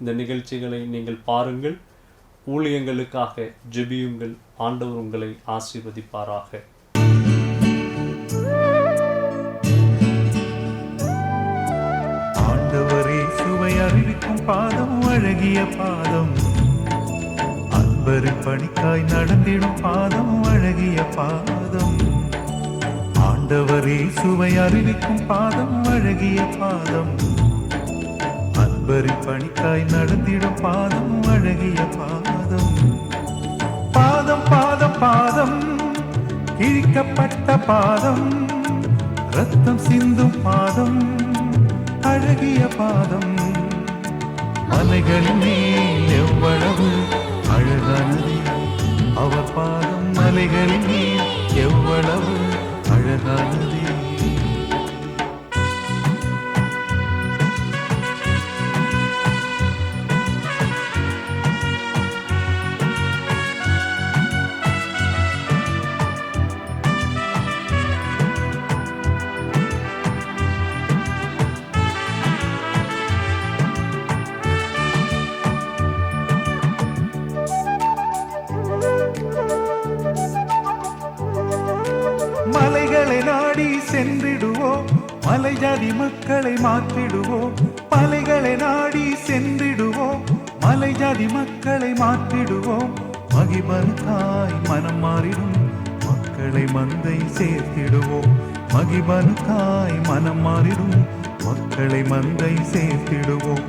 இந்த நிகழ்ச்சிகளை நீங்கள் பாருங்கள். ஊழியங்களுக்காக ஜெபியுங்கள். ஆண்டவர் உங்களை ஆசீர்வதிப்பாராக. ஆண்டவரே சுவை அறிவிக்கும் பாதம் அழகிய பாதம். அன்பரின் பணிக்காய் நடந்திடும் பாதம் அழகிய பாதம். ஆண்டவரே சுவை அறிவிக்கும் பாதம் அழகிய பாதம். அன்பரின் பணிக்காய் நடந்திடும் பாதம் அழகிய பாதம். பாதம் பாதம் பாதம் கிழிக்கப்பட்ட பாதம். ரத்தம் சிந்தும் பாதம் அழகிய பாதம். மலைகளின் மேல் எவ்வளவு அழகானது. அவர் பாதம் மலைகளின் மேல் எவ்வளவு அழகானது. ஜாதி மக்களை மாற்றிடுவோம் மலைகளை நாடி சென்றிடுவோம் மலை ஜாதி மக்களை மாற்றிடுவோம் மகிபனுக்காய் மனம் மாறிடும் மக்களை மந்தை சேர்த்திடுவோம் மகிபனுக்காய் மனம் மாறிடும் மக்களை மந்தை சேர்த்திடுவோம்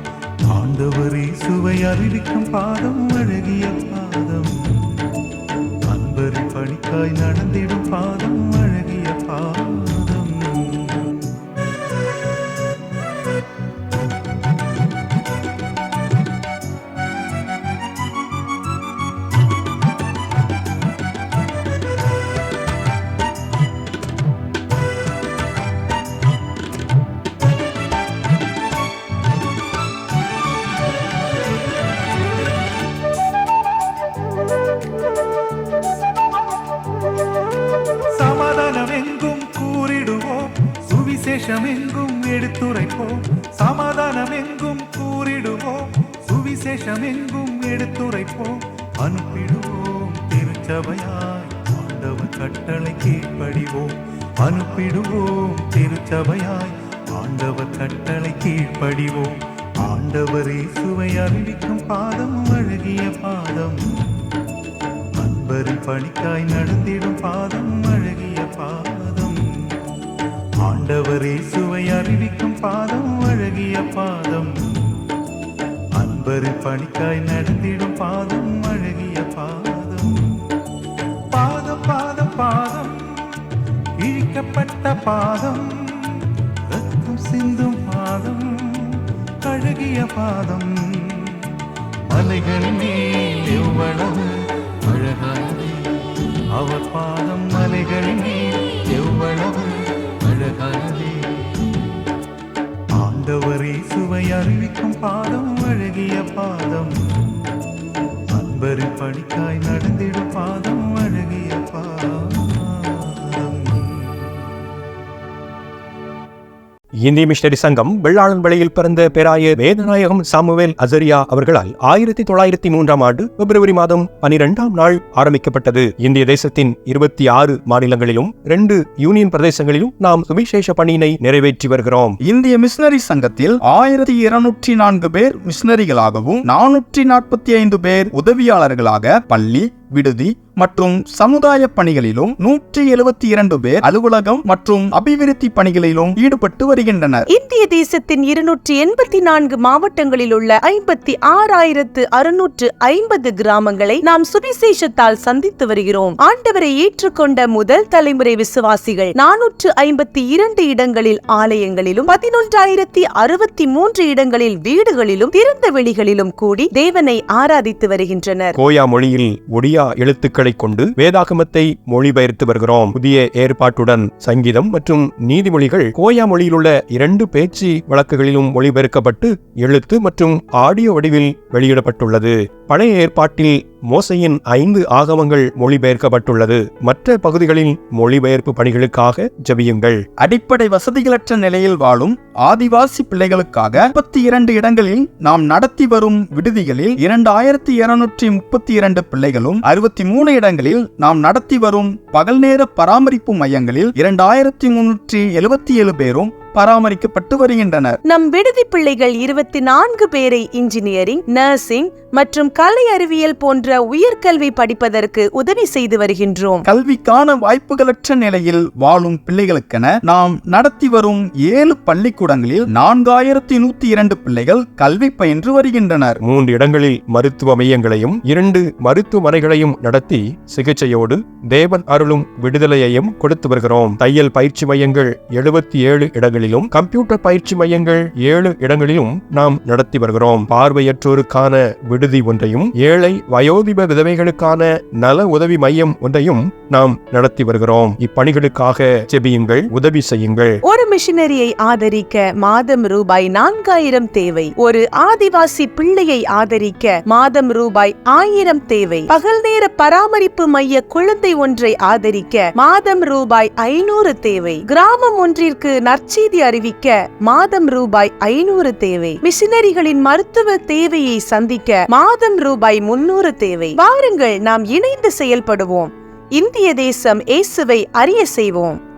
ஆண்டவரே சுவை அறிவிக்கும் பாதம் அழகிய பாதம். அன்பரின் பணிக்காய் நடந்திடும் பாதம் அழகிய பாதம். கீழ்ப்படிவோம் ஆண்டவரே சுவை அறிவிக்கும் பாதம் அழகிய பாதம். அன்பரின் பணிக்காய் நடந்திடும் பாதம் அழகிய பாதம். ஆண்டவரே சுவை அறிவிக்கும் பாதம் அழகிய பாதம். அன்பரின் பணிக்காய் நடந்திடும் பாதம் அழகிய பாதம். பாதம் பாதம் பாதம். இழிக்கப்பட்ட பாதம். ரத்தம் சிந்தும் பாதம். அழகிய பாதம். மலைகளின் மேல் எவ்வளவு அழகானது. அவர் பாதம் மலைகளின் நீ எவ்வளவு அழகானது. ஆண்டவரை சுவை அறிவிக்கும் பாதம் அழகிய பாதம். அன்பரு பணிக்காய் நடந்திடும் பாதம் அழகிய பாதம். இந்திய மிஷனரி சங்கம் வெள்ளாளன் வழியில் பிறந்த பேராயர் வேதநாயகம் சாமுவேல் அசரியா அவர்களால் ஆயிரத்தி தொள்ளாயிரத்தி மூன்றாம் ஆண்டு பிப்ரவரி மாதம் பனிரெண்டாம் நாள் ஆரம்பிக்கப்பட்டது. இந்திய தேசத்தின் இருபத்தி ஆறு மாநிலங்களிலும் ரெண்டு யூனியன் பிரதேசங்களிலும் நாம் சுவிசேஷ பணியினை நிறைவேற்றி வருகிறோம். இந்திய மிஷனரி சங்கத்தில் ஆயிரத்தி இருநூற்றி நான்கு பேர் மிஷனரிகளாகவும் நானூற்றி நாற்பத்தி ஐந்து பேர் உதவியாளர்களாக பள்ளி விடுதி மற்றும் சமுதாய பணிகளிலும் நூற்றி எழுபத்தி இரண்டு பேர் அலுவலகம் மற்றும் அபிவிருத்தி பணிகளிலும் ஈடுபட்டு வருகின்றனர். இந்திய தேசத்தின் இருநூற்றி எண்பத்தி நான்கு மாவட்டங்களில் உள்ள ஐம்பத்தி ஆறாயிரத்து அறுநூற்று ஐம்பது கிராமங்களை நாம் சுவிசேஷத்தால் சந்தித்து வருகிறோம். ஆண்டவரை ஏற்றுக்கொண்ட முதல் தலைமுறை விசுவாசிகள் நானூற்று ஐம்பத்தி இரண்டு இடங்களில் ஆலயங்களிலும் பதினொன்றாயிரத்தி அறுபத்தி மூன்று இடங்களில் வீடுகளிலும் திறந்த வெளிகளிலும் கூடி தேவனை ஆராதித்து வருகின்றனர். கோயா மொழியில் ஒடியா எழுத்துக்களை கொண்டு வேதாகமத்தை மொழிபெயர்த்து வருகிறோம். புதிய ஏற்பாட்டுடன் சங்கீதம் மற்றும் நீதிமொழிகள் கோயா மொழியிலுள்ள இரண்டு பேச்சு வழக்குகளிலும் மொழிபெயர்க்கப்பட்டு எழுத்து மற்றும் ஆடியோ வடிவில் வெளியிடப்பட்டுள்ளது. பழைய ஏற்பாட்டில் மோசையின் ஐந்து ஆகமங்கள் மொழிபெயர்க்கப்பட்டுள்ளது. மற்ற பகுதிகளில் மொழிபெயர்ப்பு பணிகளுக்காக ஜெபியுங்கள். அடிப்படை வசதிகளற்ற நிலையில் வாழும் ஆதிவாசி பிள்ளைகளுக்காக முப்பத்தி இரண்டு இடங்களில் நாம் நடத்தி வரும் விடுதிகளில் இரண்டாயிரத்தி இருநூற்றி முப்பத்தி இரண்டு பிள்ளைகளும் அறுபத்தி மூணு இடங்களில் நாம் நடத்தி வரும் பகல் நேர பராமரிப்பு மையங்களில் இரண்டாயிரத்தி முன்னூற்றி எழுபத்தி ஏழு பேரும் பராமரிக்கப்பட்டு வருகின்றனர். நம் விடுதி பிள்ளைகள் இருபத்தி நான்கு பேரை இன்ஜினியரிங் நர்சிங் மற்றும் கலை அறிவியல் போன்ற உயர்கல்வி படிப்பதற்கு உதவி செய்து வருகின்றோம். கல்விக்கான வாய்ப்புகளற்ற நிலையில் வாழும் பிள்ளைகளுக்கென நாம் நடத்தி வரும் ஏழு பள்ளிக்கூடங்களில் நான்காயிரத்தி நூத்தி இரண்டு பிள்ளைகள் கல்வி பயின்று வருகின்றனர். மூன்று இடங்களில் மருத்துவ மையங்களையும் இரண்டு மருத்துவமனைகளையும் நடத்தி சிகிச்சையோடு தேவன் அருளும் விடுதலையையும் கொடுத்து வருகிறோம். தையல் பயிற்சி மையங்கள் எழுபத்தி ஏழு இடங்களிலும் கம்ப்யூட்டர் பயிற்சி மையங்கள் ஏழு இடங்களிலும் நாம் நடத்தி வருகிறோம். பார்வையற்றோருக்கான விடுதி ஒன்றையும் ஏழை வயோதிப விதவைகளுக்கான நல உதவி மையம் ஒன்றையும் நாம் நடத்தி வருகிறோம். இப்பணிகளுக்காக செபியுங்கள் உதவி செய்யுங்கள். ஒரு மிஷினரியை ஆதரிக்க மாதம் ரூபாய் நான்காயிரம் தேவை. ஒரு ஆதிவாசி பிள்ளையை ஆதரிக்க மாதம் ரூபாய் ஆயிரம் தேவை. பகல் நேர பராமரிப்பு மைய குழந்தை ஒன்றை ஆதரிக்க மாதம் ரூபாய் ஐநூறு தேவை. கிராமம் ஒன்றிற்கு நற்செய்தி அறிவிக்க மாதம் ரூபாய் ஐநூறு தேவை. மிஷினரிகளின் மருத்துவ தேவையை சந்திக்க மாதம் ரூபாய் முன்னூறு தேவை. வாருங்கள் நாம் இணைந்து செயல்படுவோம். இந்திய தேசம் இயேசுவை அறிய செய்வோம்.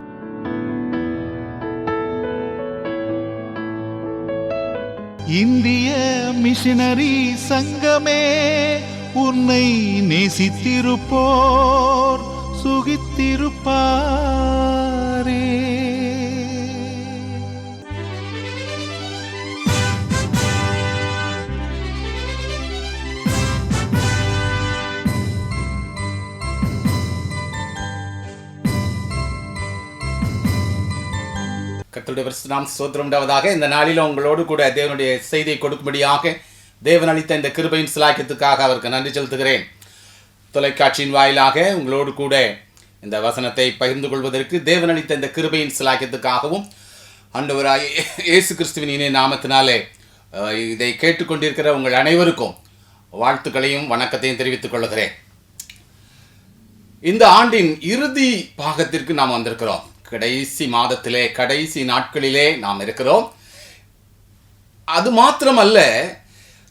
இந்திய மிஷினரி சங்கமே உன்னை நேசித்திருப்போர் சுகித்திருப்பார். கர்த்தருடைய பரிசுநாம் ஸ்தோத்திரம் இந்த நாளில் உங்களோடு கூட தேவனுடைய செய்தியை கொடுக்கும்படியாக தேவன் அளித்த இந்த கிருபையின் சிலாக்கியத்துக்காக அவருக்கு நன்றி செலுத்துகிறேன். தொலைக்காட்சியின் வாயிலாக உங்களோடு கூட இந்த வசனத்தை பகிர்ந்து கொள்வதற்கு தேவன் அளித்த இந்த கிருபையின் சிலாக்கியத்துக்காகவும் அண்டவராய் இயேசு கிறிஸ்துவின் இணைய நாமத்தினாலே இதை கேட்டுக்கொண்டிருக்கிற உங்கள் அனைவருக்கும் வாழ்த்துக்களையும் வணக்கத்தையும் தெரிவித்துக் கொள்கிறேன். இந்த ஆண்டின் இறுதி பாகத்திற்கு நாம் வந்திருக்கிறோம். கடைசி மாதத்திலே கடைசி நாட்களிலே நாம் இருக்கிறோம். அது மாத்திரமல்ல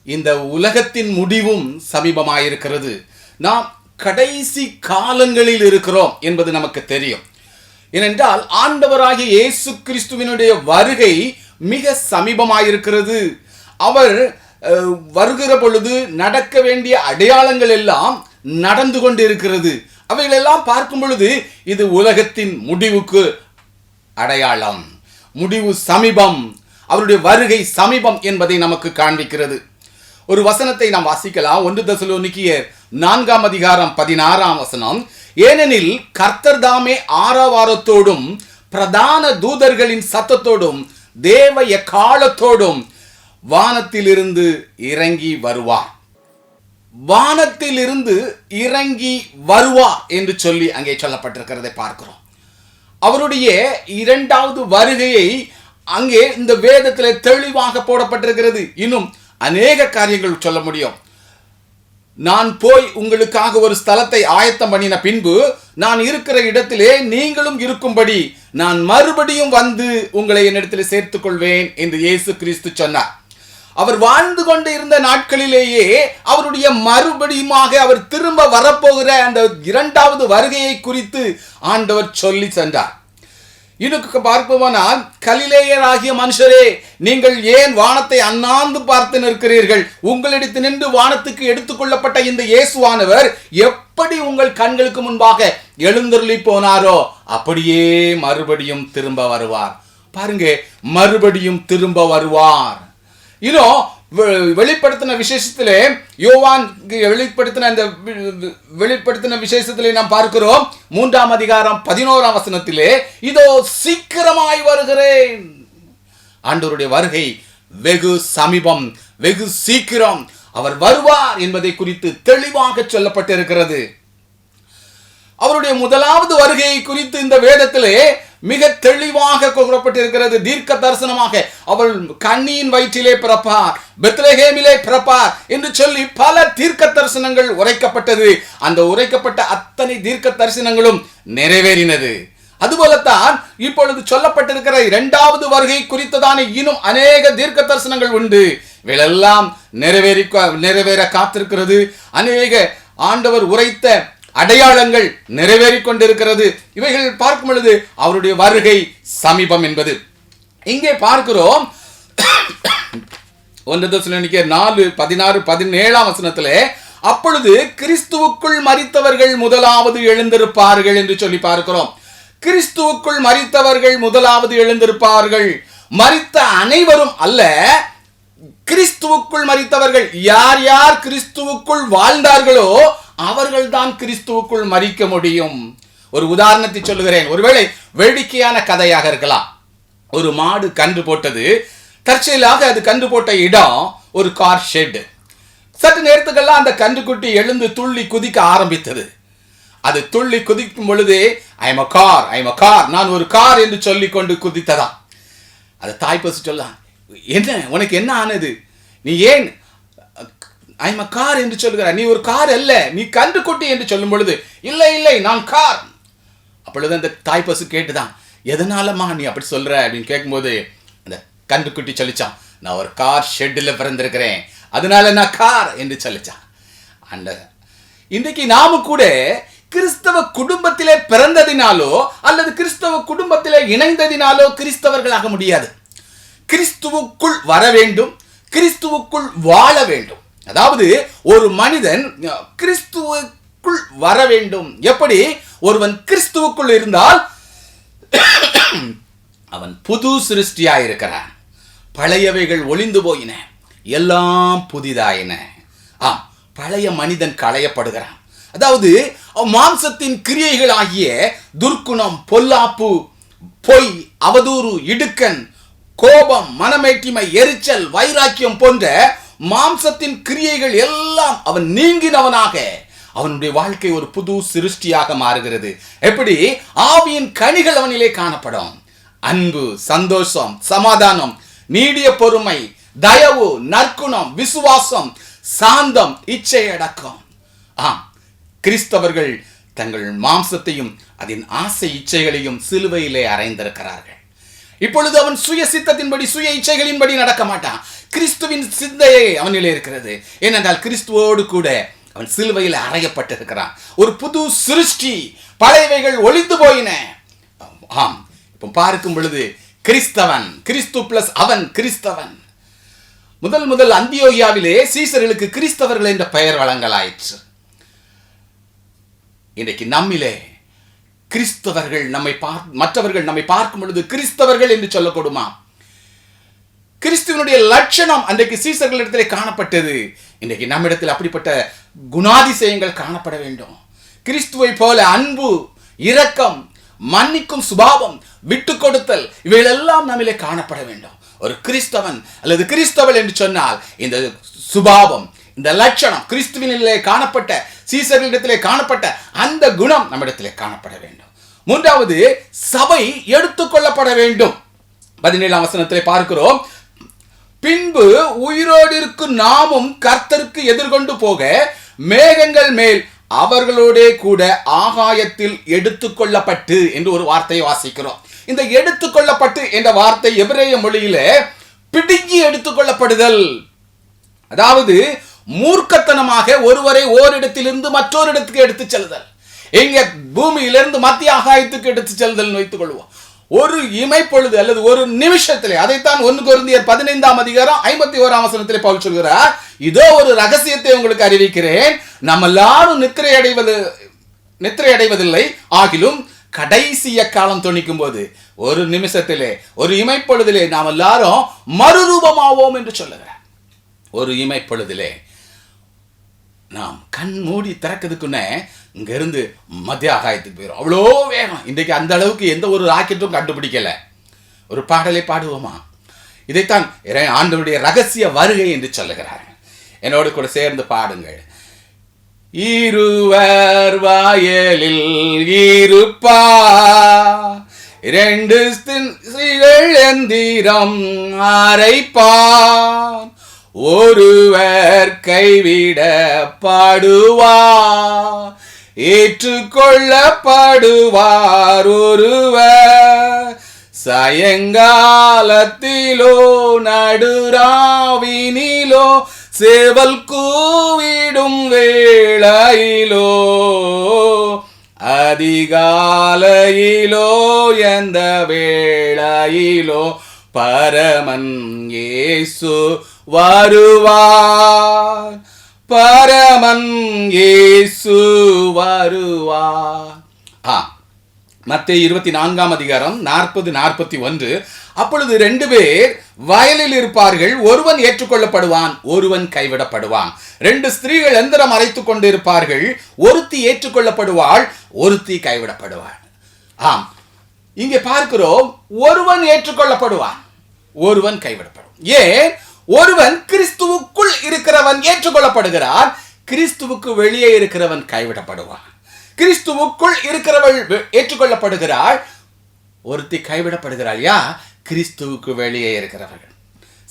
இந்த உலகத்தின் முடிவும் சமீபமாயிருக்கிறது. நாம் கடைசி காலங்களில் இருக்கிறோம் என்பது நமக்கு தெரியும். ஏனென்றால் ஆண்டவராகிய இயேசு கிறிஸ்துவினுடைய வருகை மிக சமீபமாயிருக்கிறது. அவர் அஹ், வருகிற பொழுது நடக்க வேண்டிய அடையாளங்கள் எல்லாம் நடந்து கொண்டிருக்கிறது. அவைகளெல்லாம் பார்க்கும் பொழுது இது உலகத்தின் முடிவுக்கு அடையாளம். முடிவு சமீபம். அவருடைய வருகை சமீபம் என்பதை நமக்கு காண்பிக்கிறது. ஒரு வசனத்தை நாம் வாசிக்கலாம். ஒன்று தசலோனிக்கியர் நான்காம் அதிகாரம் பதினாறாம் வசனம். ஏனெனில் கர்த்தர் தாமே ஆரவாரத்தோடும் பிரதான தூதர்களின் சத்தத்தோடும் தேவ எக்காலத்தோடும் வானத்திலிருந்து இறங்கி வருவார். வானத்திலிருந்து இறங்கி வருவா என்று சொல்லி அங்கே சொல்லப்பட்டிருக்கிறதை பார்க்கிறோம். அவருடைய இரண்டாவது வருகையை அங்கே இந்த வேதத்தில் தெளிவாக போடப்பட்டிருக்கிறது. இன்னும் அநேக காரியங்கள் சொல்ல முடியும். நான் போய் உங்களுக்காக ஒரு ஸ்தலத்தை ஆயத்தம் பண்ணின பின்பு நான் இருக்கிற இடத்திலே நீங்களும் இருக்கும்படி நான் மறுபடியும் வந்து உங்களை என்னிடத்தில் சேர்த்துக் கொள்வேன் என்று இயேசு கிறிஸ்து சொன்னார். அவர் வாழ்ந்து கொண்டு இருந்த நாட்களிலேயே அவருடைய மறுபடியுமாக அவர் திரும்ப வரப்போகிற அந்த இரண்டாவது வருகையை குறித்து ஆண்டவர் சொல்லி சென்றார் இன்னுக்கு பார்ப்போமானால் கலிலேயராகிய மனுஷரே நீங்கள் ஏன் வானத்தை அண்ணாந்து பார்த்து நிற்கிறீர்கள்? உங்களிடத்து நின்று வானத்துக்கு எடுத்துக்கொள்ளப்பட்ட இந்த இயேசுவானவர் எப்படி உங்கள் கண்களுக்கு முன்பாக எழுந்தருளி போனாரோ அப்படியே மறுபடியும் திரும்ப வருவார். பாருங்க மறுபடியும் திரும்ப வருவார். இன்னும் வெளிப்படுத்தின விசேஷத்திலே யோவான் வெளிப்படுத்தின அந்த வெளிப்படுத்தின விசேஷத்திலே நாம் பார்க்கிறோம் மூன்றாம் அதிகாரம் பதினோராம் வசனத்திலே இதோ சீக்கிரமாய் வருகிறேன். ஆண்டவருடைய வருகை வெகு சமீபம் வெகு சீக்கிரம் அவர் வருவார் என்பதை குறித்து தெளிவாக சொல்லப்பட்டிருக்கிறது. அவருடைய முதலாவது வருகையை குறித்து இந்த வேதத்திலே மிக தெளிவாக கூறப்பட்டிருக்கிறது. தீர்க்க தரிசனமாக அவள் கண்ணியின் வயிற்றிலே பிறப்பார் பெத்லஹேமிலே பிறப்பார் என்று சொல்லி பல தீர்க்க தரிசனங்கள் உரைக்கப்பட்டது. அந்த உரைக்கப்பட்ட அத்தனை தீர்க்க தரிசனங்களும் நிறைவேறினது. அதுபோலத்தான் இப்பொழுது சொல்லப்பட்டிருக்கிற இரண்டாவது வருகை குறித்ததான இன்னும் அநேக தீர்க்க தரிசனங்கள் உண்டு. இவையெல்லாம் நிறைவேறி நிறைவேற காத்திருக்கிறது. அநேக ஆண்டவர் உரைத்த அடையாளங்கள் நிறைவேறிக் கொண்டிருக்கிறது இவைகள் பார்க்கும் பொழுது அவருடைய வருகை சமீபம் என்பது. இங்கே பார்க்கிறோம். ஒன்று நாலு பதினாறு பதினேழாம் வசனத்திலே அப்பொழுது கிறிஸ்துவுக்குள் மறித்தவர்கள் முதலாவது எழுந்திருப்பார்கள் என்று சொல்லி பார்க்கிறோம். கிறிஸ்துவுக்குள் மறித்தவர்கள் முதலாவது எழுந்திருப்பார்கள். மறித்த அனைவரும் அல்ல கிறிஸ்துவுக்குள் மறித்தவர்கள் யார் யார் கிறிஸ்துவுக்குள் வாழ்ந்தார்களோ அவர்கள்தான் கிறிஸ்துவுக்குள் மறிக்க முடியும். ஒரு உதாரணத்தை சொல்லுகிறேன். ஒருவேளை வேடிக்கையான கதையாக இருக்கலாம். ஒரு மாடு கன்று போட்டது. தற்செயலாக அது கன்று போட்ட இடம் ஒரு கார் ஷெட்டு சற்று நேரத்துக்கெல்லாம் அந்த கன்றுக்குட்டி எழுந்து துள்ளி குதிக்க ஆரம்பித்தது. அது துள்ளி குதிக்கும் பொழுதே I'm a car I'm a car நான் ஒரு கார் என்று சொல்லி கொண்டு குதித்ததாம். அதை தாய்ப்பசு சொல்லலாம் என்ன உனக்கு என்ன ஆனது? நீ ஏன் ஐ அ கார் என்று சொல்லுகிறார். நீ ஒரு கார் அல்ல. நீ கன்றுக்குட்டி என்று சொல்லும் பொழுது இல்லை இல்லை நான் கார் அப்பொழுது அந்த தாய்ப்பசு கேட்டுதான் எதனாலம்மா நீ அப்படி சொல்ற? அப்படின்னு கேட்கும்போது அந்த கன்றுக்குட்டி சொல்லிச்சான் நான் ஒரு கார் ஷெட்டில் பிறந்திருக்கிறேன். அதனால நான் கார் என்று சொல்லிச்சான். அந்த இன்றைக்கு நாம கூட கிறிஸ்தவ குடும்பத்திலே பிறந்ததினாலோ அல்லது கிறிஸ்தவ குடும்பத்திலே இணைந்ததினாலோ கிறிஸ்தவர்களாக முடியாது. கிறிஸ்துவுக்குள் வர வேண்டும் கிறிஸ்துவுக்குள் வாழ வேண்டும். அதாவது ஒரு மனிதன் கிறிஸ்துவுக்குள் வர வேண்டும். எப்படி? ஒருவன் கிறிஸ்துவுக்குள் இருந்தால் அவன் புது சிருஷ்டியா இருக்கிறான் பழையவைகள் ஒளிந்து போயின. எல்லாம் புதிதாயின. ஆம் பழைய மனிதன் களையப்படுகிறான். அதாவது மாம்சத்தின் கிரியைகள் ஆகிய துர்க்குணம் பொல்லாப்பு பொய் அவதூறு இடுக்கன் கோபம் மனமேட்டிமை எரிச்சல் வைராக்கியம் போன்ற மாம்சத்தின் கிரியைகள் எல்லாம் அவன் நீங்கினவனாக. அவனுடைய வாழ்க்கை ஒரு புது சிருஷ்டியாக மாறுகிறது. எப்படி? ஆவியின் கனிகள் அவனிலே காணப்படும். அன்பு சந்தோஷம் சமாதானம் நீடிய பொறுமை தயவு நற்குணம் விசுவாசம் சாந்தம் இச்சை அடக்கம். ஆம் கிறிஸ்தவர்கள் தங்கள் மாம்சத்தையும் அதன் ஆசை இச்சைகளையும் சிலுவையிலே அறைந்திருக்கிறார்கள். இப்பொழுது அவன் சுய சித்தத்தின்படி சுய இச்சைகளின்படி நடக்க மாட்டான். கிறிஸ்துவின் சிந்தையே அவனிலே இருக்கிறது. ஏனென்றால் கிறிஸ்துவோடு கூட அவன் சிலுவையில் அறையப்பட்டிருக்கிறான். ஒரு புது சிருஷ்டி பழையவைகள் ஒளிந்து போயின. ஆம் இப்போ பார்க்கும் பொழுது கிறிஸ்தவன் கிறிஸ்து பிளஸ் அவன் கிறிஸ்தவன். முதல் முதல் அந்தியோகியாவிலே சீசர்களுக்கு கிறிஸ்தவர்கள் என்ற பெயர் வழங்கலாயிற்று. இன்றைக்கு நம்மிலே கிறிஸ்தவர்கள் நம்மை பார் மற்றவர்கள் நம்மை பார்க்கும் பொழுது கிறிஸ்தவர்கள் என்று சொல்லக்கூடுமா கிறிஸ்துவனுடைய லட்சணம் அன்றைக்கு சீசர்களிடத்திலே காணப்பட்டது. இன்றைக்கு நம்மிடத்தில் அப்படிப்பட்ட குணாதிசயங்கள் காணப்பட வேண்டும். கிறிஸ்துவை போல அன்பு இரக்கம் மன்னிக்கும் சுபாவம் விட்டு கொடுத்தல் இவைகளெல்லாம் நம்மிலே காணப்பட வேண்டும். ஒரு கிறிஸ்தவன் அல்லது கிறிஸ்தவள் என்று சொன்னால் இந்த சுபாவம் இந்த லட்சணம் கிறிஸ்துவினிலே காணப்பட்ட சீசர்களிடத்திலே காணப்பட்ட அந்த குணம் நம்மிடத்திலே காணப்பட வேண்டும். மூன்றாவது சபை எடுத்துக்கொள்ளப்பட வேண்டும். பதினேழாம் வசனத்திலே பார்க்கிறோம். பின்பு உயிரோடு இருக்கும் நாமும் கர்த்தருக்கு எதிர்கொண்டு போக மேகங்கள் மேல் அவர்களோடே கூட ஆகாயத்தில் எடுத்துக்கொள்ளப்பட்டு என்று ஒரு வார்த்தையை வாசிக்கிறோம். இந்த எடுத்துக்கொள்ளப்பட்டு என்ற வார்த்தை எபிரேய மொழியிலே பிடுங்கி எடுத்துக்கொள்ளப்படுதல். அதாவது மூர்க்கத்தனமாக ஒருவரை ஓரிடத்திலிருந்து மற்றொரு இடத்துக்கு எடுத்துச் செல்தல் எங்க பூமியிலிருந்து மத்திய ஆகாயத்துக்கு எடுத்துச் செல்தல் வைத்துக் கொள்வோம் ஒரு இமைப்பொழுது அல்லது ஒரு நிமிஷத்திலே அதைத்தான் ஒன்று குருந்தியர் பதினைந்தாம் அதிகாரம் ஐம்பத்தி ஓராம் வசனத்திலே பவுல் சொல்கிறார். இதோ ஒரு ரகசியத்தை உங்களுக்கு அறிவிக்கிறேன். நம்ம எல்லாரும் நித்திரை அடைவது நித்திரை அடைவதில்லை. ஆகிலும் கடைசிய காலம் துணிக்கும் போது ஒரு நிமிஷத்திலே ஒரு இமைப்பொழுதிலே நாம் எல்லாரும் மறுரூபமாவோம் என்று சொல்லுகிறார். ஒரு இமைப்பொழுதிலே நாம் கண் மூடி திறக்கிறதுக்குன்னே இங்கிருந்து மத்திய ஆகாயத்துக்கு போயிடும் அவ்வளோ வேகம். இன்றைக்கு அந்த அளவுக்கு எந்த ஒரு ராக்கெட்டும் கண்டுபிடிக்கலை. ஒரு பாடலை பாடுவோமா? இதைத்தான் இறை- ரகசிய வருகை என்று சொல்லுகிறார் என்னோடு கூட சேர்ந்து பாடுங்கள். இருவர் வாயலில் இருப்பா. இரண்டு ஸ்தின்- எந்திரம் அரைப்பான் ஒருவர் கைவிட பாடுவா ஏற்றுக்கொள்ளப்படுவார் ஒருவர். சாயங்காலத்திலோ நடுராவினிலோ சேவல் கூவிடும் வேளையிலோ அதிகாலையிலோ எந்த வேளையிலோ பரமன் ஏசு வருவார். பரமன் ஏசு வருவார். ஆ மத்திய இருபத்தி நான்காம் அதிகாரம் நாற்பது நாற்பத்தி ஒன்று. அப்பொழுது ரெண்டு பேர் வயலில் இருப்பார்கள். ஒருவன் ஏற்றுக்கொள்ளப்படுவான் ஒருவன் கைவிடப்படுவான். ரெண்டு ஸ்திரீகள் எந்திரம் அரைத்துக் கொண்டிருப்பார்கள். ஒருத்தி ஏற்றுக்கொள்ளப்படுவாள் ஒருத்தி கைவிடப்படுவாள். ஆம் இங்கே பார்க்கிறோம் ஒருவன் ஏற்றுக்கொள்ளப்படுவான். ஒருவன் கைவிடப்படும். ஏன்? ஒருவன் கிறிஸ்துவுக்குள் இருக்கிறவன் ஏற்றுக்கொள்ளப்படுகிறான். கிறிஸ்துவுக்கு வெளியே இருக்கிறவன் கைவிடப்படுவான். கிறிஸ்துவுக்குள் இருக்கிறவள் ஏற்றுக்கொள்ளப்படுகிறாள். ஒருத்தி கைவிடப்படுகிறாள். யா? கிறிஸ்துவுக்கு வெளியே இருக்கிறவர்கள்.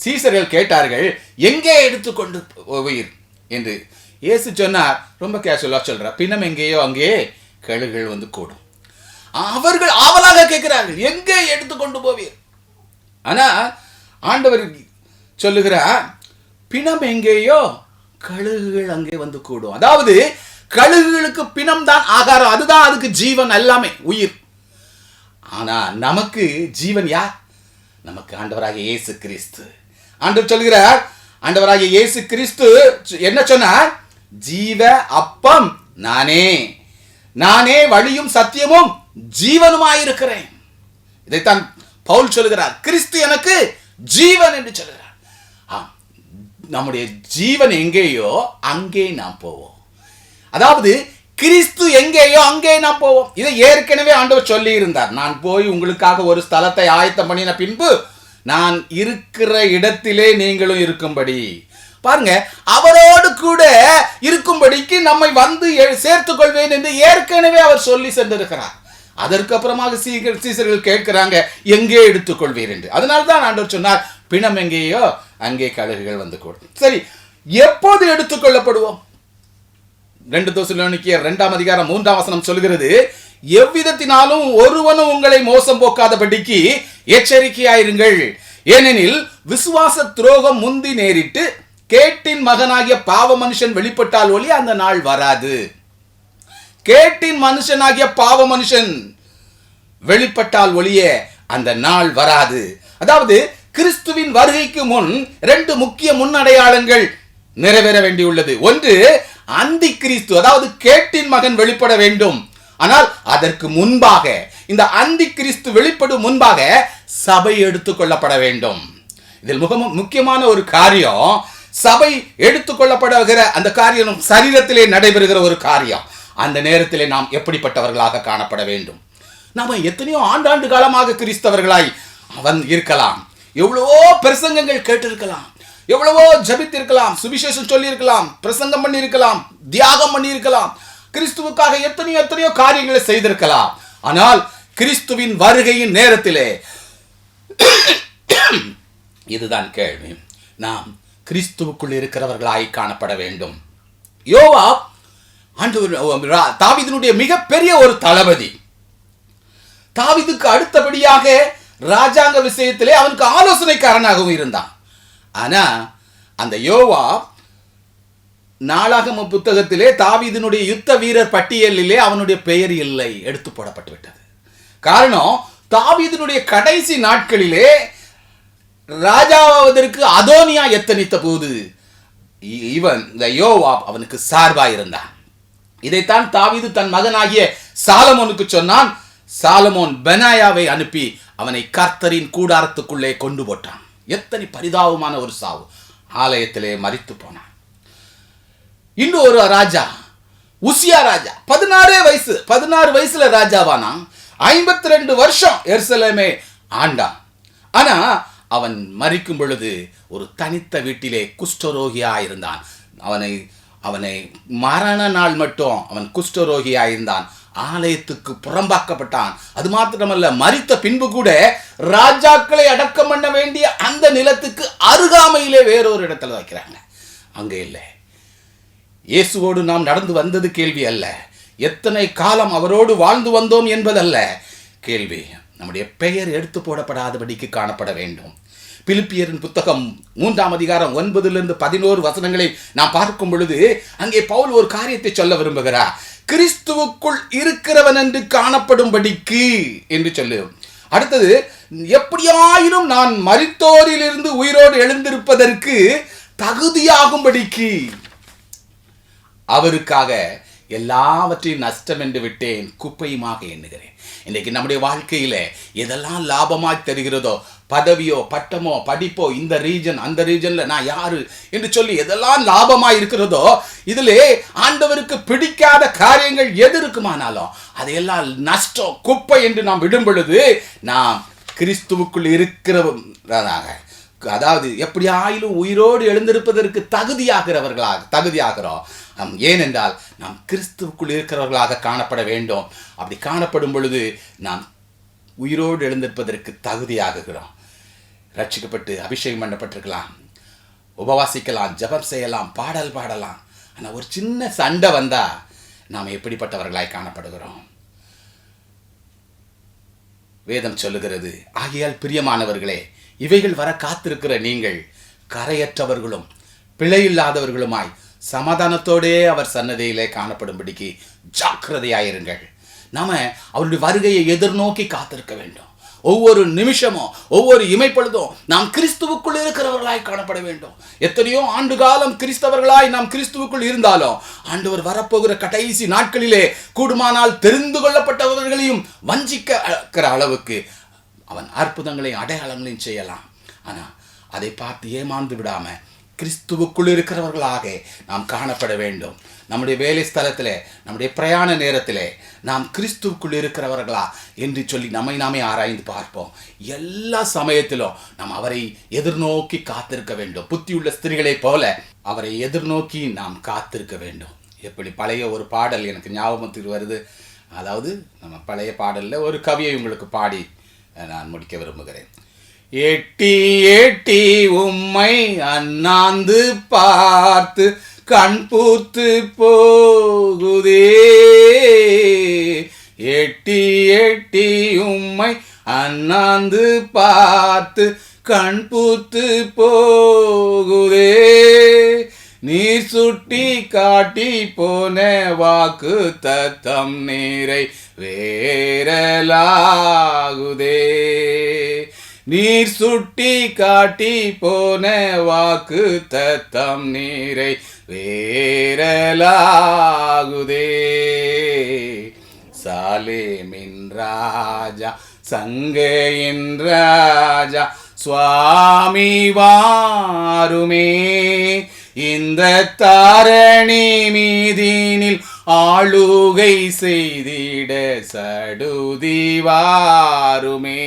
சீசர்கள் கேட்டார்கள் எங்கே எடுத்துக்கொண்டு உயிர் என்று. இயேசு சொன்னார் ரொம்ப கேஷுவலாக சொல்கிறார் பின்னம் எங்கேயோ அங்கேயே கழுகுகள் வந்து கூடும். அவர்கள் ஆவலாக கேட்கிறார்கள். எங்கே எடுத்துக்கொண்டு போவீர்? ஆனா ஆண்டவர் சொல்லுகிறார் பிணம் எங்கேயோ? கழுகுகள் அங்கே வந்து கூடும். அதாவது கழுகுகளுக்கு பிணம் தான் ஆகாரம். அதுதான் அதுக்கு ஜீவன் எல்லாமே உயிர். ஆனா நமக்கு ஜீவன் யார்? நமக்கு ஆண்டவராகிய இயேசு கிறிஸ்து. ஆண்டவர் சொல்கிறார் ஆண்டவராகிய இயேசு கிறிஸ்து என்ன சொன்னார்? ஜீவ அப்பம் நானே. நானே வழியும் சத்தியமும் ஜீவனுமாயிருக்கிறேன். இதைத்தான் பவுல் சொல்கிறார் கிறிஸ்து எனக்கு ஜீவன் என்று சொல்கிறார் நம்முடைய ஜீவன் எங்கேயோ அங்கே நாம் போவோம். அதாவது கிறிஸ்து எங்கேயோ அங்கே நாம் போவோம். இதை ஏற்கனவே ஆண்டவர் சொல்லி இருந்தார் நான் போய் உங்களுக்காக ஒரு ஸ்தலத்தை ஆயத்தம் பண்ணின பின்பு நான் இருக்கிற இடத்திலே நீங்களும் இருக்கும்படி. பாருங்க அவரோடு கூட இருக்கும்படிக்கு நம்மை வந்து சேர்த்துக் கொள்வேன் என்று ஏற்கனவே அவர் சொல்லி சென்றிருக்கிறார். அதற்கு அப்புறமாக சீசர்கள் கேட்கிறாங்க எங்கே எடுத்துக்கொள்வீர்? என்று. அதனால தான் ஆண்டவர் சொன்னார் பிணம் எங்கேயோ அங்கே கழுகுகள் வந்து கூடும். சரி எப்போது எடுத்துக்கொள்ளப்படுவோம்? ரெண்டு தோசலோனிக்கியர் ரெண்டாம் அதிகாரம் மூன்றாம் வசனம் சொல்கிறது எவ்விதத்தினாலும் ஒருவனும் உங்களை மோசம் போக்காதபடிக்கு எச்சரிக்கையாயிருங்கள். ஏனெனில் விசுவாச துரோகம் முந்தி நேரிட்டு கேட்டின் மகனாகிய பாவ மனுஷன் வெளிப்பட்டால் ஒளி அந்த நாள் வராது. கேட்டின் மனுஷனாகிய பாவ மனுஷன். வெளிப்பட்டால் ஒளிய அந்த நாள் வராது. அதாவது கிறிஸ்துவின் வருகைக்கு முன் ரெண்டு முக்கிய முன்னடையாளங்கள் நிறைவேற வேண்டியுள்ளது. ஒன்று அந்தி கிறிஸ்து அதாவது கேட்டின் மகன் வெளிப்பட வேண்டும். ஆனால் அதற்கு முன்பாக இந்த அந்தி கிறிஸ்து வெளிப்படும் முன்பாக சபை எடுத்துக்கொள்ளப்பட வேண்டும். இதில் முக முக்கியமான ஒரு காரியம் சபை எடுத்துக்கொள்ளப்படுகிற அந்த காரியம் சரீரத்திலே நடைபெறுகிற ஒரு காரியம். அந்த நேரத்தில் நாம் எப்படிப்பட்டவர்களாக காணப்பட வேண்டும்? நாம் எத்தனையோ ஆண்டாண்டு காலமாக கிறிஸ்தவர்களாய் அவன் இருக்கலாம். எவ்வளவோ பிரசங்கங்கள் கேட்டிருக்கலாம். எவ்வளவோ ஜபித்திருக்கலாம். சுவிசேஷம் சொல்லியிருக்கலாம். பிரசங்கம் பண்ணியிருக்கலாம். தியாகம் பண்ணியிருக்கலாம். கிறிஸ்துவுக்காக எத்தனையோ எத்தனையோ காரியங்களை செய்திருக்கலாம். ஆனால் கிறிஸ்துவின் வருகையின் நேரத்திலே இதுதான் கேள்வி. நாம் கிறிஸ்துவுக்குள் இருக்கிறவர்களாய் காணப்பட வேண்டும். யோவா ஆண்டவர் தாவிதனுடைய மிகப்பெரிய ஒரு தளபதி. தாவிதுக்கு அடுத்தபடியாக ராஜாங்க விஷயத்திலே அவனுக்கு ஆலோசனைக்காரனாகவும் இருந்தான். ஆனா அந்த யோவா நாளாகம புத்தகத்திலே தாவீதினுடைய யுத்த வீரர் பட்டியலிலே அவனுடைய பெயர் இல்லை எடுத்து போடப்பட்டு விட்டது காரணம் தாவீதினுடைய கடைசி நாட்களிலே ராஜாவதற்கு அதோனியா எத்தனித்த போது இ- இவன் இந்த யோவாப் அவனுக்கு சார்பாக இருந்தான் இதைத்தான் தாவிது தன் மகனாகிய சாலமோனுக்கு சொன்னான். சாலமோன் பெனாயாவை அனுப்பி அவனை கர்த்தரின் கூடாரத்துக்குள்ளே கொண்டு போட்டான். எத்தனை பரிதாபமான ஒரு சாவு. ஆலயத்திலே மறித்து போனான். இன்னும் ஒரு ராஜா உசியா ராஜா பதினாறே வயசு பதினாறு வயசுல ராஜாவானா ஐம்பத்தி ரெண்டு வருஷம் எருசலேமே ஆண்டான். ஆனா அவன் மறிக்கும் பொழுது ஒரு தனித்த வீட்டிலே குஷ்டரோகியா இருந்தான் அவனை அவனை மாறான நாள் மட்டும் அவன் குஷ்டரோகியாயிருந்தான். ஆலயத்துக்கு புறம்பாக்கப்பட்டான். அது மாத்திரமல்ல மறித்த பின்பு கூட ராஜாக்களை அடக்கம் பண்ண வேண்டிய அந்த நிலத்துக்கு அருகாமையிலே வேறொரு இடத்துல வைக்கிறாங்க. அங்கே இல்லை. இயேசுவோடு நாம் நடந்து வந்தது கேள்வி அல்ல. எத்தனை காலம் அவரோடு வாழ்ந்து வந்தோம் என்பதல்ல. கேள்வி நம்முடைய பெயர் எடுத்து போடப்படாதபடிக்கு காணப்பட வேண்டும். பிலிப்பியரின் புத்தகம் மூன்றாம் அதிகாரம் ஒன்பதிலிருந்து பதினோரு வசனங்களை நாம் பார்க்கும் பொழுது அங்கே பவுல் ஒரு காரியத்தை சொல்ல விரும்புகிறார். கிறிஸ்துவுக்குள் இருக்கிறவன் என்று காணப்படும்படிக்கு என்று சொல்லு. அடுத்தது எப்படியாயினும் நான் மரித்தோரிலிருந்து உயிரோடு எழுந்திருப்பதற்கு தகுதியாகும்படிக்கு அவருக்காக எல்லாவற்றையும் நஷ்டம் என்று விட்டேன் குப்பையுமாக எண்ணுகிறேன். இன்னைக்கு நம்முடைய வாழ்க்கையில எதெல்லாம் லாபமாய் தருகிறதோ பதவியோ பட்டமோ படிப்போ இந்த ரீஜன் அந்த ரீஜனில் நான் யாரு என்று சொல்லி எதெல்லாம் லாபமாக இருக்கிறதோ இதிலே ஆண்டவருக்கு பிடிக்காத காரியங்கள் எது இருக்குமானாலும் அதையெல்லாம் நஷ்டம் குப்பை என்று நாம் விடும் பொழுது நாம் கிறிஸ்துவுக்குள் இருக்கிறவராக அதாவது எப்படி ஆயிலும் உயிரோடு எழுந்திருப்பதற்கு தகுதியாகிறவர்களாக தகுதியாகிறோம். நம் ஏனென்றால் நாம் கிறிஸ்துவுக்குள் இருக்கிறவர்களாக காணப்பட வேண்டும். அப்படி காணப்படும் பொழுது நாம் உயிரோடு எழுந்திருப்பதற்கு தகுதியாகுகிறோம். ரட்சிக்கப்பட்டு அபிஷேகம் பண்ணப்பட்டிருக்கலாம். உபவாசிக்கலாம் ஜெபம் செய்யலாம் பாடல் பாடலாம். ஆனால் ஒரு சின்ன சண்டை வந்தா நாம் எப்படிப்பட்டவர்களாய் காணப்படுகிறோம்? வேதம் சொல்லுகிறது ஆகையால் பிரியமானவர்களே இவைகள் வர காத்திருக்கிற நீங்கள் கரையற்றவர்களும் பிழையில்லாதவர்களுமாய் சமாதானத்தோடே அவர் சன்னதியிலே காணப்படும்படிக்கு ஜாக்கிரதையாயிருங்கள். நாம அவருடைய வருகையை எதிர்நோக்கி காத்திருக்க வேண்டும். ஒவ்வொரு நிமிஷமும் ஒவ்வொரு இமைப்பொழுதும் நாம் கிறிஸ்துவுக்குள் இருக்கிறவர்களாய் காணப்பட வேண்டும். எத்தனையோ ஆண்டு காலம் கிறிஸ்தவர்களாய் நாம் கிறிஸ்துவுக்குள் இருந்தாலும் ஆண்டவர் வரப்போகிற கடைசி நாட்களிலே கூடுமானால் தெரிந்து கொள்ளப்பட்டவர்களையும் வஞ்சிக்கிற அளவுக்கு அவன் அற்புதங்களையும் அடையாளங்களையும் செய்யலாம். ஆனா அதை பார்த்து ஏமாந்து விடாம கிறிஸ்துவுக்குள் இருக்கிறவர்களாக நாம் காணப்பட வேண்டும். நம்முடைய வேலை ஸ்தலத்திலே நம்முடைய பிரயாண நேரத்திலே நாம் கிறிஸ்துவுக்குள் இருக்கிறவர்களா என்று சொல்லி நம்மை நாமே ஆராய்ந்து பார்ப்போம். எல்லா சமயத்திலும் நாம் அவரை எதிர்நோக்கி காத்திருக்க வேண்டும். புத்தியுள்ள ஸ்திரிகளைப் போல அவரை எதிர்நோக்கி நாம் காத்திருக்க வேண்டும். எப்படி? பழைய ஒரு பாடல் எனக்கு ஞாபகத்துக்கு வருது. அதாவது நம்ம பழைய பாடலில் ஒரு கவியை உங்களுக்கு பாடி நான் முடிக்க விரும்புகிறேன். எட்டி எட்டி உம்மை அண்ணாந்து பார்த்து கண் பூத்து போகுதே. எட்டி எட்டி உம்மை அண்ணாந்து பார்த்து கண் பூத்து போகுதே. நீ சுட்டி காட்டி போன வாக்கு தத்தம் நீரை வேரலாகுதே நீர் சுட்டி காட்டி போன வாக்கு தத்தம் நீரை வேரலாகுதே சாலேமின் ராஜா சங்கையின் ராஜா சுவாமி வாருமே. இந்த தாரணி மீதினில் ஆளுகை செய்திட சடுதி வாருமே.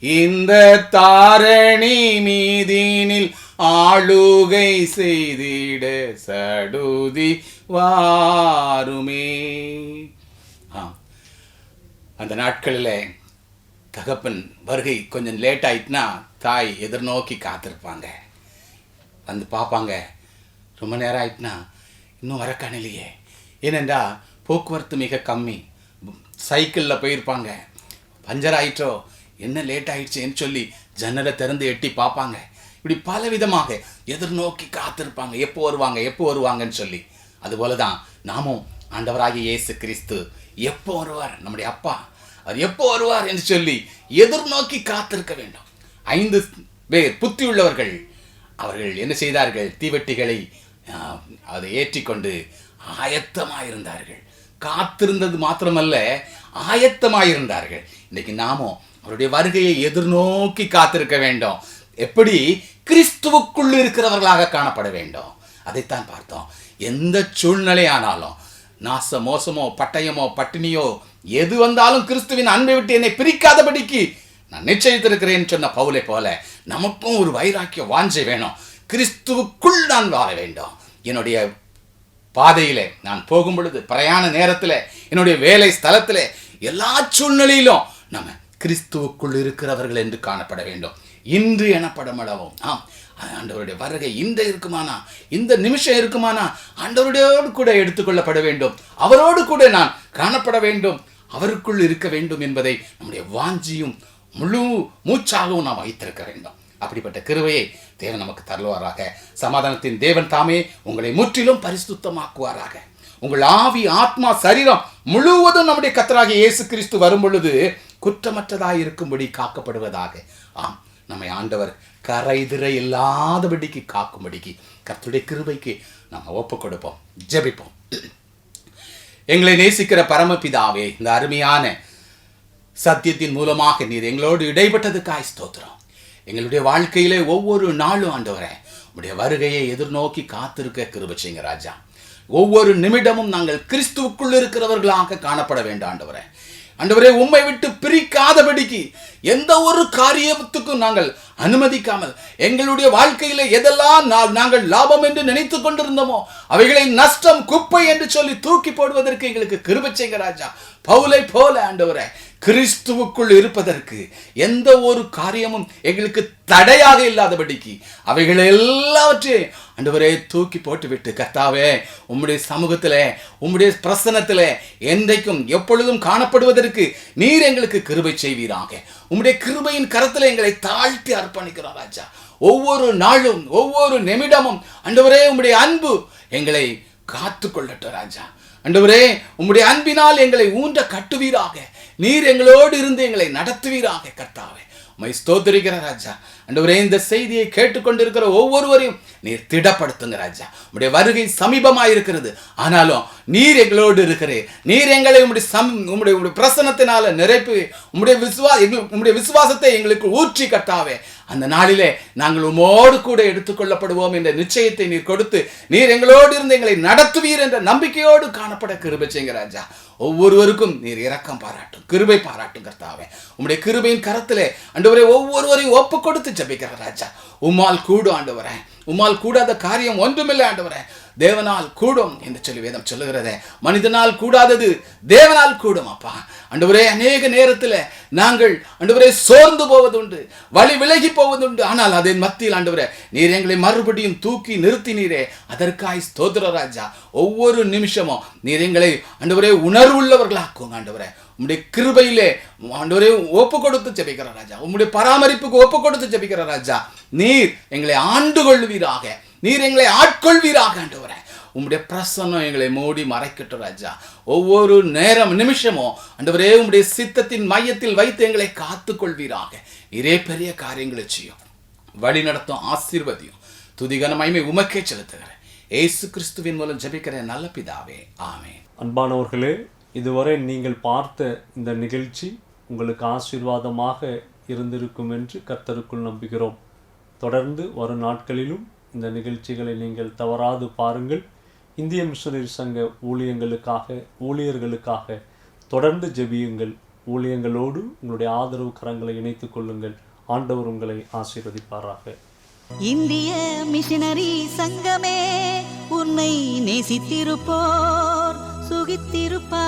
இந்த தாரணி மீதினில் ஆளுகை செய்திட சடுதி வாருமே. ஆ அந்த நாட்களில் தகப்பன் வருகை கொஞ்சம் லேட் ஆயிட்டுனா தாய் எதிர்நோக்கி காத்திருப்பாங்க. வந்து பார்ப்பாங்க. ரொம்ப நேரம் ஆயிட்டுனா இன்னும் வர காணலையே. ஏனென்றா போக்குவரத்து மிக கம்மி. சைக்கிளில் போயிருப்பாங்க. பஞ்சர் ஆயிட்டோ என்ன லேட் ஆயிடுச்சேன்னு சொல்லி ஜன்னலை திறந்து எட்டி பார்ப்பாங்க. இப்படி பல விதமாக எதிர்நோக்கி காத்திருப்பாங்க. எப்போ வருவாங்க எப்போ வருவாங்கன்னு சொல்லி. அதுபோல தான் நாமும் ஆண்டவராகிய இயேசு கிறிஸ்து எப்போ வருவார்? நம்முடைய அப்பா அவர் எப்போ வருவார் என்று சொல்லி எதிர்நோக்கி காத்திருக்க வேண்டும். ஐந்து பேர் புத்தி உள்ளவர்கள் அவர்கள் என்ன செய்தார்கள்? தீவெட்டிகளை அதை ஏற்றிக்கொண்டு ஆயத்தமாயிருந்தார்கள். காத்திருந்தது மாத்திரமல்ல ஆயத்தமாயிருந்தார்கள். இன்னைக்கு நாமும் அவருடைய வருகையை எதிர்நோக்கி காத்திருக்க வேண்டும். எப்படி? கிறிஸ்துவுக்குள் இருக்கிறவர்களாக காணப்பட வேண்டும். அதைத்தான் பார்த்தோம். எந்த சூழ்நிலை ஆனாலும் நாச மோசமோ பட்டயமோ பட்டினியோ எது வந்தாலும் கிறிஸ்துவின் அன்பை விட்டு என்னை பிரிக்காதபடிக்கு நான் நிச்சயித்திருக்கிறேன் சொன்ன பவுலை போல நமக்கும் ஒரு வைராக்கிய வாஞ்சை வேணும். கிறிஸ்துவுக்குள் நான் வாழ வேண்டும். என்னுடைய பாதையிலே நான் போகும் பொழுது பிரயாண நேரத்தில் என்னுடைய வேலை ஸ்தலத்தில் எல்லா சூழ்நிலையிலும் நம்ம கிறிஸ்துவுக்குள் இருக்கிறவர்கள் என்று காணப்பட வேண்டும். இன்று எனப்படமளவும். ஆம். ஆண்டவருடைய வருகை இந்த இருக்குமானா? இந்த நிமிஷம் இருக்குமானா? ஆண்டவருடையோடு கூட எடுத்துக்கொள்ளப்பட வேண்டும். அவரோடு கூட நான் காணப்பட வேண்டும். அவருக்குள் இருக்க வேண்டும் என்பதை நம்முடைய வாஞ்சியும் முழு மூச்சாகவும் நாம் வைத்திருக்க வேண்டும். அப்படிப்பட்ட கிருவையை தேவன் நமக்கு தருவாராக. சமாதானத்தின் தேவன் தாமே உங்களை முற்றிலும் பரிசுத்தமாக்குவாராக. உங்கள் ஆவி ஆத்மா சரீரம் முழுவதும் நம்முடைய கத்தராக இயேசு கிறிஸ்து வரும் பொழுது குற்றமற்றதாயிருக்கும்படி காக்கப்படுவதாக. ஆம் நம்மை ஆண்டவர் கரைதிரை இல்லாதபடிக்கு காக்கும்படிக்கு கர்த்துடைய கிருபைக்கு நம்ம ஒப்பு கொடுப்போம். ஜபிப்போம். எங்களை நேசிக்கிற பரமபிதாவே இந்த அருமையான சத்தியத்தின் மூலமாக நீர் எங்களோடு இடைப்பட்டதுக்காய் ஸ்தோத்திரம். எங்களுடைய வாழ்க்கையிலே ஒவ்வொரு நாளும் ஆண்டவரே உடைய வருகையை எதிர்நோக்கி காத்திருக்க கிருப செய்யுங்க ராஜா. ஒவ்வொரு நிமிடமும் நாங்கள் கிறிஸ்துவுக்குள் இருக்கிறவர்களாக காணப்பட வேண்டும் ஆண்டவரே உண்மை விட்டு பிரிக்காதபடிக்கு எந்த ஒரு காரியத்துக்கும் நாங்கள் அனுமதிக்காமல் எங்களுடைய வாழ்க்கையில எதெல்லாம் நாங்கள் லாபம் என்று நினைத்து கொண்டிருந்தோமோ அவைகளை நஷ்டம் குப்பை என்று சொல்லி தூக்கி போடுவதற்கு எங்களுக்கு கிருபை ராஜா. பவுலை போல ஆண்டவரே கிறிஸ்துவுக்குள் இருப்பதற்கு எந்த ஒரு காரியமும் எங்களுக்கு தடையாக இல்லாதபடிக்கு அவைகள் எல்லாவற்றையும் அண்டவரே தூக்கி போட்டுவிட்டு கர்த்தாவே உம்முடைய சமூகத்தில் உம்முடைய பிரசனத்தில் என்றைக்கும் எப்பொழுதும் காணப்படுவதற்கு நீர் எங்களுக்கு கிருபை செய்வீராக. உம்முடைய கிருபையின் கரத்தில் எங்களை தாழ்த்தி அர்ப்பணிக்கிறோம் ராஜா. ஒவ்வொரு நாளும் ஒவ்வொரு நிமிடமும் ஆண்டவரே உம்முடைய அன்பு எங்களை காத்து கொள்ளட்டும் ராஜா. அண்டவரே உம்முடைய அன்பினால் எங்களை ஊன்ற கட்டுவீராக. நீர் எங்களோடு இருந்து எங்களை நடத்துவீராக கர்த்தாவே. உமை ஸ்தோத்திரிக்கிற ராஜா. அண்டவரே இந்த செய்தியை கேட்டுக்கொண்டிருக்கிற ஒவ்வொருவரையும் நீர் திடப்படுத்துங்க ராஜா. உடைய வருகை சமீபமாக இருக்கிறது ஆனாலும் நீர் எங்களோடு இருக்கிறே. நீர் எங்களை உம்முடைய சம் உம்முடைய உடைய பிரசனத்தினால நிரப்பி உம்முடைய விசுவா எங்கள் உம்முடைய விசுவாசத்தை எங்களுக்கு ஊற்றி கட்டாவே அந்த நாளிலே நாங்கள் உமோடு கூட எடுத்துக்கொள்ளப்படுவோம் என்ற நிச்சயத்தை நீர் கொடுத்து நீர் எங்களோடு இருந்து எங்களை நடத்துவீர் என்ற நம்பிக்கையோடு காணப்பட கிருபச்சேங்க ராஜா. ஒவ்வொருவருக்கும் நீர் இரக்கம் பாராட்டும் கிருபை பாராட்டும் கர்த்தாவே. உம்முடைய கிருபையின் கரத்திலே ஆண்டவரே ஒவ்வொருவரையும் ஒப்பு கொடுத்து ஜெபிக்கிற ராஜா. உம்மால் கூடும் வரேன் உம்மால் கூடாத காரியம் ஒன்றுமில்லை ஆண்டவரே. தேவனால் கூடும் என்று சொல்லி வேதம் சொல்லுகிறதே. மனிதனால் கூடாதது தேவனால் கூடும் அப்பா. அண்டவரே அநேக நேரத்தில் நாங்கள் அண்டவரே சோர்ந்து போவதுண்டு வழி விலகி போவதுண்டு. ஆனால் அதன் மத்தியில் ஆண்டவரே நீர் எங்களை மறுபடியும் தூக்கி நிறுத்தினீரே. அதற்காய் ஸ்தோத்திர ராஜா. ஒவ்வொரு நிமிஷமும் நீர் எங்களை ஆண்டவரே உணர்வுள்ளவர்களாக்குங்க ஆண்டவரே. உம்முடைய கிருபையிலே ஆண்டவரே ஒப்பு கொடுத்து ஜெபிக்கிற ராஜா. உம்முடைய பராமரிப்புக்கு ஒப்பு கொடுத்து ஜெபிக்கிற ராஜா. நீர் எங்களை ஆண்டு கொள்வீராக. நீர் எங்களை ஆட்கொள்வீராக ஆண்டவரே. உம்முடைய பிரசன்னம் எங்களை மூடி மறைக்கட்டும் ராஜா. ஒவ்வொரு நேரம் நிமிஷமும் ஆண்டவரே உம்முடைய சித்தத்தின் மையத்தில் வைத்து எங்களை காத்து கொள்வீராக இதே பெரிய காரியங்களை செய்யும். வழி நடத்தும் ஆசீர்வதியும் துதிகன மகிமை உமக்கே செலுத்துகிறேன். ஏசு கிறிஸ்துவின் மூலம் ஜபிக்கிற நல்ல பிதாவே. ஆமே அன்பானவர்களே இதுவரை நீங்கள் பார்த்த இந்த நிகழ்ச்சி உங்களுக்கு ஆசீர்வாதமாக இருந்திருக்கும் என்று கர்த்தருக்குள் நம்புகிறோம். தொடர்ந்து வரும் நாட்களிலும் இந்த நிகழ்ச்சிகளை நீங்கள் தவறாது பாருங்கள். இந்திய மிஷனரி சங்க ஊழியங்களுக்காக ஊழியர்களுக்காக தொடர்ந்து ஜெபியுங்கள். ஊழியங்களோடு உங்களுடைய ஆதரவு கரங்களை இணைத்துக் கொள்ளுங்கள். ஆண்டவர் உங்களை ஆசீர்வதிப்பாராக. இந்திய மிஷனரி சங்கமே உன்னை நேசித்திருப்போர். சுகித்திருப்பாரே.